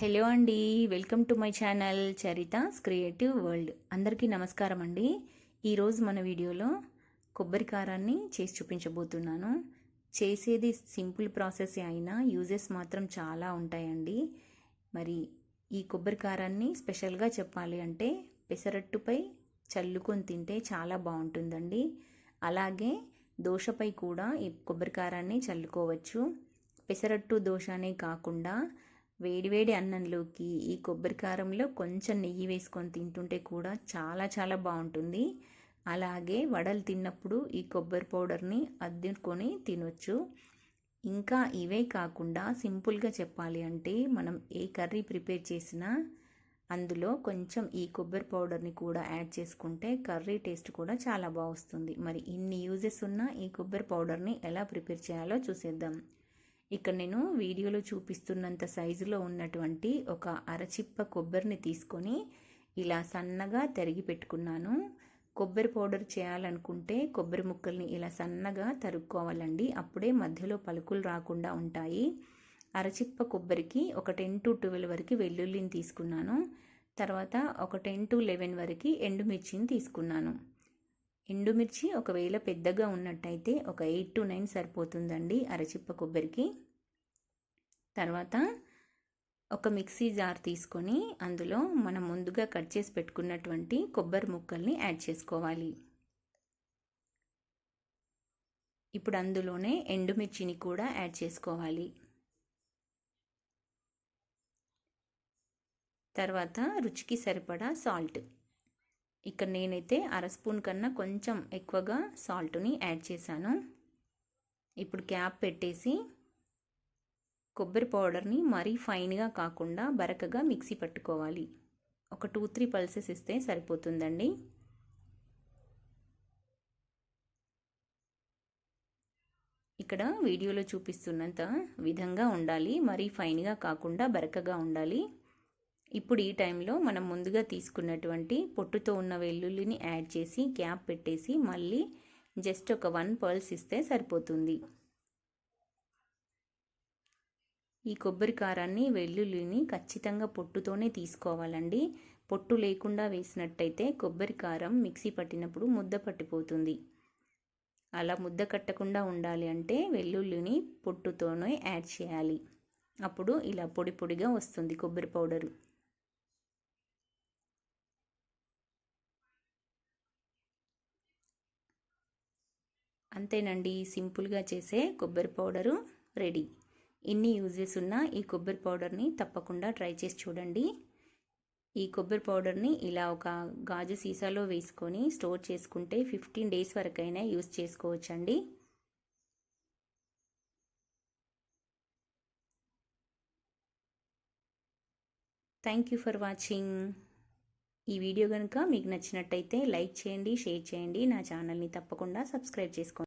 Hello అండి welcome to my channel Charitha's creative world. అందరికీ నమస్కారం అండి. ఈరోజు మన వీడియోలో కొబ్బరి కారాన్ని చేసి చూపించబోతున్నాను. చేసేది సింపుల్ ప్రాసెస్ అయినా యూజెస్ మాత్రం చాలా ఉంటాయండి. మరి ఈ కొబ్బరి కారాన్ని స్పెషల్గా చెప్పాలి అంటే పెసరట్టుపై చల్లుకొని తింటే చాలా బాగుంటుందండి. అలాగే దోశపై కూడా ఈ కొబ్బరి కారాన్ని చల్లుకోవచ్చు. పెసరట్టు దోశనే కాకుండా వేడివేడి అన్నంలోకి ఈ కొబ్బరి కారంలో కొంచెం నెయ్యి వేసుకొని తింటుంటే కూడా చాలా చాలా బాగుంటుంది. అలాగే వడలు తిన్నప్పుడు ఈ కొబ్బరి పౌడర్ని అద్దుకొని తినొచ్చు. ఇంకా ఇవే కాకుండా సింపుల్గా చెప్పాలి అంటే మనం ఏ కర్రీ ప్రిపేర్ చేసినా అందులో కొంచెం ఈ కొబ్బరి పౌడర్ని కూడా యాడ్ చేసుకుంటే కర్రీ టేస్ట్ కూడా చాలా బాగా వస్తుంది. మరి ఇన్ని యూజెస్ ఉన్న ఈ కొబ్బరి పౌడర్ని ఎలా ప్రిపేర్ చేయాలో చూసేద్దాం. ఇక్కడ నేను వీడియోలో చూపిస్తున్నంత సైజులో ఉన్నటువంటి ఒక అరచిప్ప కొబ్బరిని తీసుకొని ఇలా సన్నగా తరిగి పెట్టుకున్నాను. కొబ్బరి పౌడర్ చేయాలనుకుంటే కొబ్బరి ముక్కల్ని ఇలా సన్నగా తరుక్కోవాలండి. అప్పుడే మధ్యలో పలుకులు రాకుండా ఉంటాయి. అరచిప్ప కొబ్బరికి ఒక టెన్ టు ట్వెల్వ్ వరకు వెల్లుల్లిని తీసుకున్నాను. తర్వాత ఒక టెన్ టు లెవెన్ వరకు ఎండుమిర్చిని తీసుకున్నాను. ఎండుమిర్చి ఒకవేళ పెద్దగా ఉన్నట్టయితే ఒక ఎయిట్ టు నైన్ సరిపోతుందండి అరచిప్ప కొబ్బరికి. తర్వాత ఒక మిక్సీ జార్ తీసుకొని అందులో మనం ముందుగా కట్ చేసి పెట్టుకున్నటువంటి కొబ్బరి ముక్కల్ని యాడ్ చేసుకోవాలి. ఇప్పుడు అందులోనే ఎండుమిర్చిని కూడా యాడ్ చేసుకోవాలి. తర్వాత రుచికి సరిపడా సాల్ట్. ఇక్కడ నేనైతే అర స్పూన్ కన్నా కొంచెం ఎక్కువగా సాల్ట్ని యాడ్ చేశాను. ఇప్పుడు క్యాప్ పెట్టేసి కొబ్బరి పౌడర్ని మరీ ఫైన్గా కాకుండా బరకగా మిక్సీ పట్టుకోవాలి. ఒక టూ త్రీ పల్సెస్ ఇస్తే సరిపోతుందండి. ఇక్కడ వీడియోలో చూపిస్తున్నంత విధంగా ఉండాలి మరీ ఫైన్గా కాకుండా బరకగా ఉండాలి. ఇప్పుడు ఈ టైంలో మనం ముందుగా తీసుకున్నటువంటి పొట్టుతో ఉన్న వెల్లుల్లిని యాడ్ చేసి క్యాప్ పెట్టేసి మళ్ళీ జస్ట్ ఒక వన్ పర్ల్స్ ఇస్తే సరిపోతుంది. ఈ కొబ్బరి కారాన్ని వెల్లుల్లిని ఖచ్చితంగా పొట్టుతోనే తీసుకోవాలండి. పొట్టు లేకుండా వేసినట్టయితే కొబ్బరి కారం మిక్సీ పట్టినప్పుడు ముద్ద పట్టిపోతుంది. అలా ముద్ద కట్టకుండా ఉండాలి అంటే వెల్లుల్లిని పొట్టుతోనే యాడ్ చేయాలి. అప్పుడు ఇలా పొడి పొడిగా వస్తుంది కొబ్బరి పౌడరు. అంతేనండి సింపుల్గా చేసే కొబ్బరి పౌడరు రెడీ. ఎన్ని యూజెస్ ఉన్నా ఈ కొబ్బరి పౌడర్ని తప్పకుండా ట్రై చేసి చూడండి. ఈ కొబ్బరి పౌడర్ని ఇలా ఒక గాజు సీసాలో వేసుకొని స్టోర్ చేసుకుంటే ఫిఫ్టీన్ డేస్ వరకైనా యూజ్ చేసుకోవచ్చండి. Thank you for watching. ఈ వీడియో కనుక మీకు నచ్చినట్టయితే లైక్ చేయండి షేర్ చేయండి. నా ఛానల్ని తప్పకుండా సబ్స్క్రైబ్ చేసుకోండి.